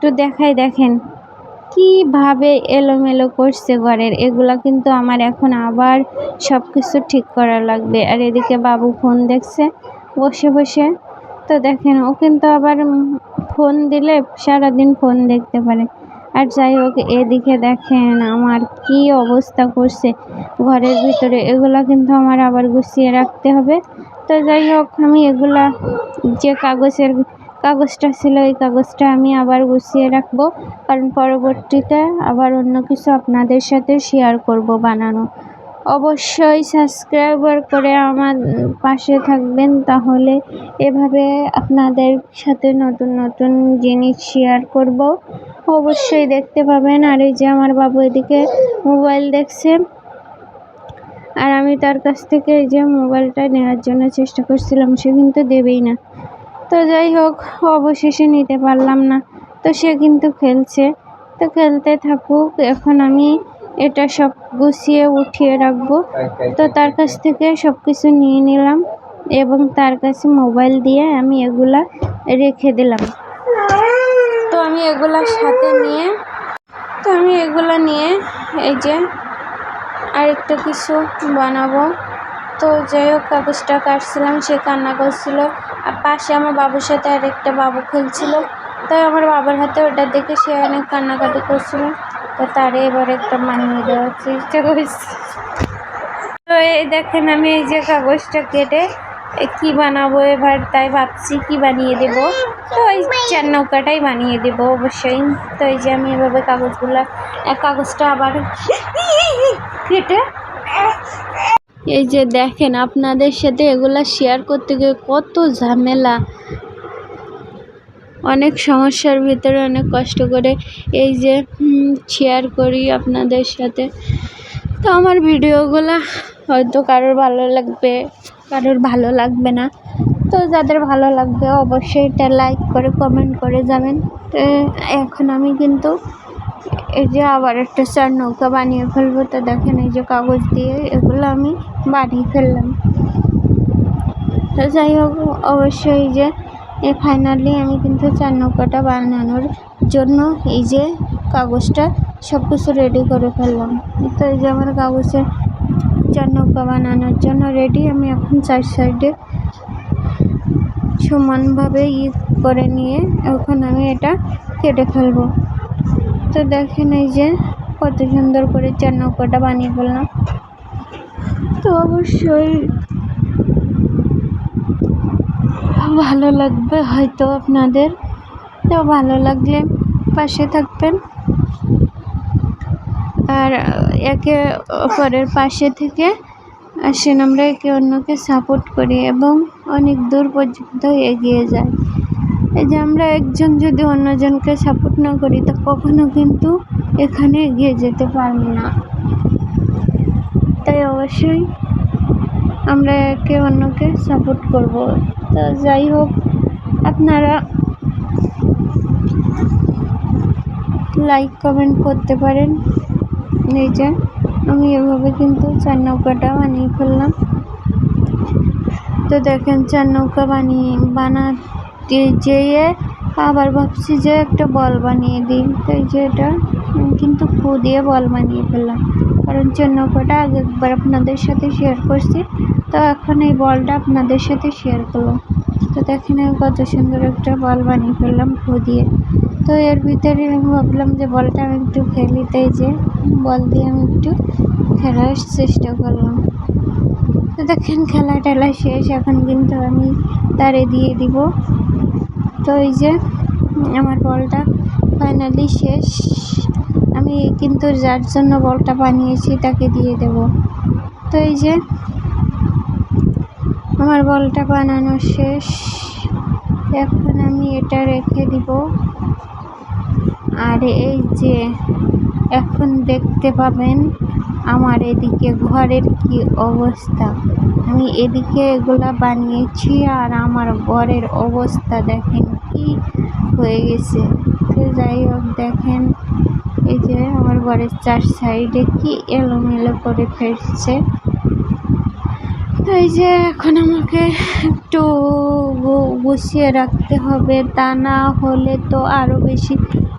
একটু দেখাই, দেখেন। কীভাবে এলোমেলো করছে ঘরের, এগুলা কিন্তু আমার এখন আবার সব কিছু ঠিক করা লাগবে। আর এদিকে বাবু ফোন দেখছে, বসে বসে। তো দেখেন, ও কিন্তু আবার ফোন দিলে সারাদিন ফোন দেখতে পারে। আর যাই হোক, এদিকে দেখেন আমার কি অবস্থা করছে। ঘরের ভিতরে এগুলা কিন্তু আমার আবার গুছিয়ে রাখতে হবে। তো যাই হোক, আমি এগুলা যে কাগজের কাগজটা ছিল, এই কাগজটা আমি আবার গুছিয়ে রাখব। কারণ পরবর্তীতে আবার অন্য কিছু আপনাদের সাথে শেয়ার করব বানানো। অবশ্যই সাবস্ক্রাইবার করে আমার পাশে থাকবেন, তাহলে এভাবে আপনাদের সাথে নতুন নতুন জিনিস শেয়ার করব। অবশ্যই দেখতে পাবেন, আর এই যে আমার বাবু এদিকে মোবাইল দেখছে। আর আমি তার কাছ থেকে এই যে মোবাইলটা নেওয়ার জন্য চেষ্টা করছিলাম, সে কিন্তু দেবেই না। তো যাই হোক, অবশেষে নিতে পারলাম না। তো সে কিন্তু খেলছে। তো খেলতে থাকুক, এখন আমি এটা সব গুছিয়ে উঠিয়ে রাখব। তো তার কাছ থেকে সব কিছু নিয়ে নিলাম এবং তার কাছে মোবাইল দিয়ে আমি এগুলা রেখে দিলাম। তো আমি এগুলা সাথে নিয়ে, তো আমি এগুলা নিয়ে এই যে আরেকটা কিছু বানাবো। তো যাই হোক কাগজটা কাটছিলাম, সে কান্না করছিল। আর পাশে আমার বাবুর সাথে আরেকটা বাবু খেলছিল। তাই আমার বাবার হাতে ওটা দেখে সে অনেক কান্নাকাটি করছিল। তো তারে এবার একটা মানিয়ে দেওয়ার চেষ্টা করছি। তো এই দেখেন আমি এই যে কাগজটা কেটে কি বানাবো এবার, তাই ভাবছি কি বানিয়ে দেব। তো এই চার নৌকাটাই বানিয়ে দেবো অবশ্যই। তো এই যে আমি এভাবে কাগজগুলো কাগজটা আবার কেটে এই যে দেখেন, আপনাদের সাথে এগুলা শেয়ার করতে গিয়ে কত ঝামেলা। অনেক সমস্যার ভিতরে অনেক কষ্ট করে এই যে শেয়ার করি আপনাদের সাথে। তো আমার ভিডিওগুলা হয়তো কারোর ভালো লাগবে, কারোর ভালো লাগবে না। তো যাদের ভালো লাগবে অবশ্যই এটা লাইক করে কমেন্ট করে যাবেন। তো এখন আমি কিন্তু এই যে আবার একটা চার নৌকা বানিয়ে ফেলব। তো দেখেন এই যে কাগজ দিয়ে এগুলো আমি বানিয়ে ফেললাম। তো যাই হোক, অবশ্যই যে এ ফাইনালি আমি কিন্তু চার নৌকাটা বানানোর জন্য এই যে কাগজটা সব কিছু রেডি করে ফেললাম। তো এই যে আমার কাগজের চার নৌকা বানানোর জন্য রেডি আমি এখন চার সাইডে সমানভাবে ই করে নিয়ে এখন আমি এটা কেটে ফেলব। তো দেখেন এই যে কত সুন্দর করে চার নৌকাটা বানিয়ে ফেললাম। তো অবশ্যই ভালো লাগবে হয়তো আপনাদের। তো ভালো লাগলে পাশে থাকবেন। আর একে অপরের পাশে থেকে আসেন আমরা একে অন্যকে সাপোর্ট করি এবং অনেক দূর পর্যন্ত এগিয়ে যাই। এই যে আমরা একজন যদি অন্যজনকে সাপোর্ট না করি, তা কখনো কিন্তু এখানে এগিয়ে যেতে পারব না। তাই অবশ্যই আমরা একে অন্যকে সাপোর্ট করব। তো যাই হোক, আপনারা লাইক কমেন্ট করতে পারেন। এই যে, আমি এভাবে কিন্তু চার নৌকাটা বানিয়ে ফেললাম। তো দেখেন, চার নৌকা বানিয়ে বানাতে যেয়ে আবার ভাবছি যে একটা বল বানিয়ে দিই। তো এই যে এটা কিন্তু ফু দিয়ে বল বানিয়ে ফেললাম। কারণ চার নৌকাটা আগে একবার আপনাদের সাথে শেয়ার করছি। তো এখন এই বলটা আপনাদের সাথে শেয়ার করলাম তো দেখেন কত সুন্দর একটা বল বানিয়ে ফেললাম ফু দিয়ে। তো এর ভিতরে আমি ভাবলাম যে বলটা আমি একটু খেলি, তাই যে বল দিয়ে আমি একটু খেলার চেষ্টা করলাম। তো দেখেন খেলা টেলা শেষ, এখন কিন্তু আমি তারে দিয়ে দিব। তো এই যে আমার বলটা ফাইনালি শেষ। আমি কিন্তু যার জন্য বলটা বানিয়েছি তাকে দিয়ে দেব। তো এই যে, আমার বলটা বানানো শেষ। এখন আমি এটা রেখে দিব। আর এই যে, এখন দেখতে পাবেন আমার এদিকে ঘরের কি অবস্থা। আমি এদিকে এগুলা বানিয়েছি আর আমার ঘরের অবস্থা দেখেন কি হয়ে গেছে। তো যাই হোক, দেখেন এই যে আমার ঘরের চার সাইডে কি এলোমেলো করে ফেলছে। তো এই যে এখন আমাকে একটু বসিয়ে রাখতে হবে, তা না হলে তো আরও বেশি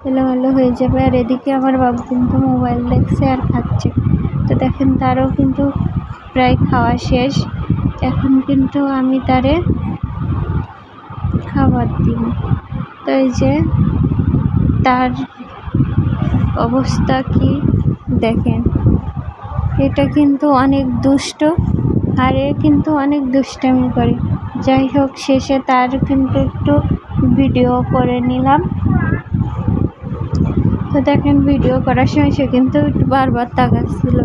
এলোমেলো হয়ে যাবে। আর এদিকে আমার বাবু কিন্তু মোবাইল দেখছে আর খাচ্ছে। তো দেখেন তারও কিন্তু প্রায় খাওয়া শেষ। এখন কিন্তু আমি তারে খাবার দিই তো এই যে তার অবস্থা কি দেখেন। এটা কিন্তু অনেক দুষ্ট, আর এ কিন্তু অনেক দুষ্টামি করে। যাই হোক, শেষে তার কিন্তু একটু ভিডিও করে নিলাম। তো দেখেন, ভিডিও করার সময় সে কিন্তু বারবার তাকাচ্ছিল।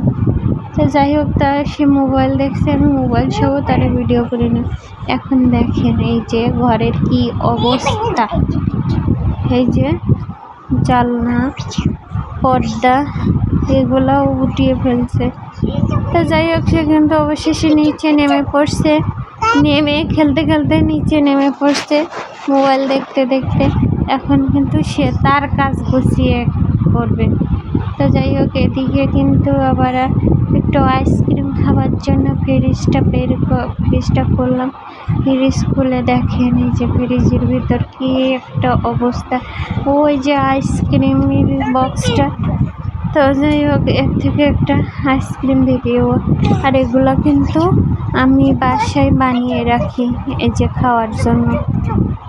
তো যাই হোক তার সে মোবাইল দেখছে, আমি মোবাইল সহ তার ভিডিও করে নিই এখন দেখেন, এই যে ঘরের কি অবস্থা। এই যে জালনা পর্দা এগুলাও উঠিয়ে ফেলছে। তো যাই হোক, সে কিন্তু অবশেষে নিচে নেমে পড়ছে। নেমে খেলতে খেলতে নিচে নেমে পড়ছে মোবাইল দেখতে দেখতে। এখন কিন্তু সে তার কাজ গুছিয়ে করবে। তো যাই হোক, এদিকে কিন্তু আবার একটু আইসক্রিম খাওয়ার জন্য ফ্রিজটা বের ফ্রিজটা করলাম ফ্রিজ খুলে দেখেন, এই যে ফ্রিজের ভিতর কি একটা অবস্থা। ওই যে আইসক্রিমের বক্সটা। তো যাই হোক, এর থেকে একটা আইসক্রিম দিদিও আর এগুলো কিন্তু আমি বাসায় বানিয়ে রাখি, এই যে খাওয়ার জন্য।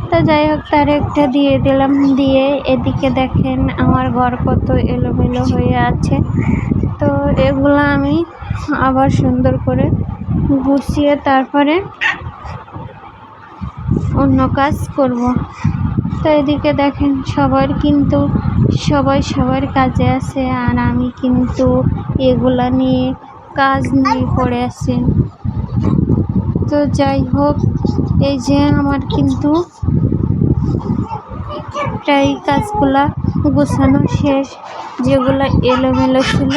তো যাই হোক, তার একটা দিয়ে দিলাম। দিয়ে এদিকে দেখেন, আমার ঘর কত এলোমেলো হয়ে আছে। তো এগুলো আমি আবার সুন্দর করে গুছিয়ে তারপরে অন্য কাজ করব। তো এদিকে দেখেন, সবার কিন্তু, সবাই সবার কাজে আছে আর আমি কিন্তু এগুলা নিয়ে কাজ নিয়ে পড়ে আছি। তো যাই হোক, এই যে আমার কিন্তু প্রায় কাজগুলা গোছানো শেষ, যেগুলো এলোমেলো ছিল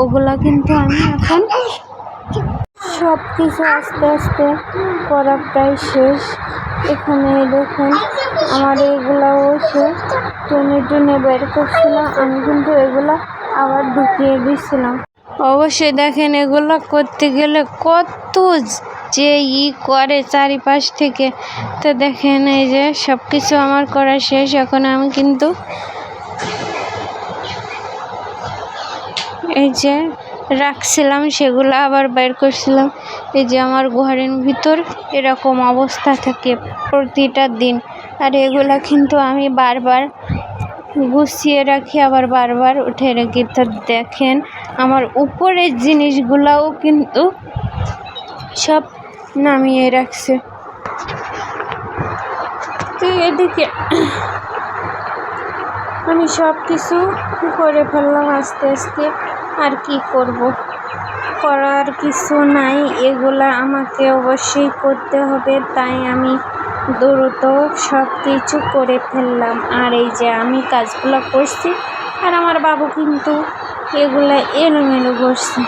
ওগুলা কিন্তু আমি এখন সব কিছু আস্তে আস্তে করা প্রায় শেষ। এখানে দেখুন, আমার এগুলাও সে টেনে টেনে বের করছিল, আমি কিন্তু এগুলা আবার ঢুকিয়ে দিয়েছিলাম অবশ্যই দেখেন এগুলো করতে গেলে কত যে ই করে চারিপাশ থেকে। তো দেখেন এই যে সব কিছু আমার করা শেষ। এখন আমি কিন্তু এই যে রাখছিলাম, সেগুলো আবার বের করছিলাম। এই যে আমার ঘরের ভিতর এরকম অবস্থা থাকে প্রতিটা দিন। আর এগুলা কিন্তু আমি বারবার গুছিয়ে রাখি, আবার বারবার উঠে রাখি। তো দেখেন, আমার উপরের জিনিসগুলাও কিন্তু সব নামিয়ে রাখছে। তো এদিকে আমি সব কিছু করে ফেললাম আস্তে আস্তে। আর কি করব? করার কিছু নাই, এগুলা আমাকে অবশ্যই করতে হবে, তাই আমি দ্রুত সব কিছু করে ফেললাম। আর এই যে আমি কাজগুলো করছি, আর আমার বাবু কিন্তু এগুলা এলোমেলো করছে।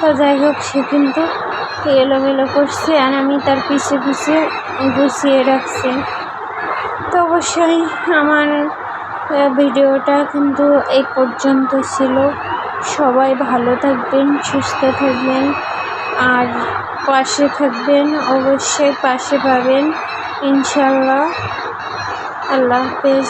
তো যাই হোক, সে কিন্তু এলোমেলো করছে, আর আমি তার পিছে পিছে গুছিয়ে রাখছি। তো অবশ্যই আমার ভিডিওটা কিন্তু এই পর্যন্ত ছিল। সবাই ভালো থাকবেন সুস্থ থাকবেন আর পাশে থাকবেন অবশ্যই পাশে পাবেন। ইনশাল্লাহ আল্লাহ হাফেজ।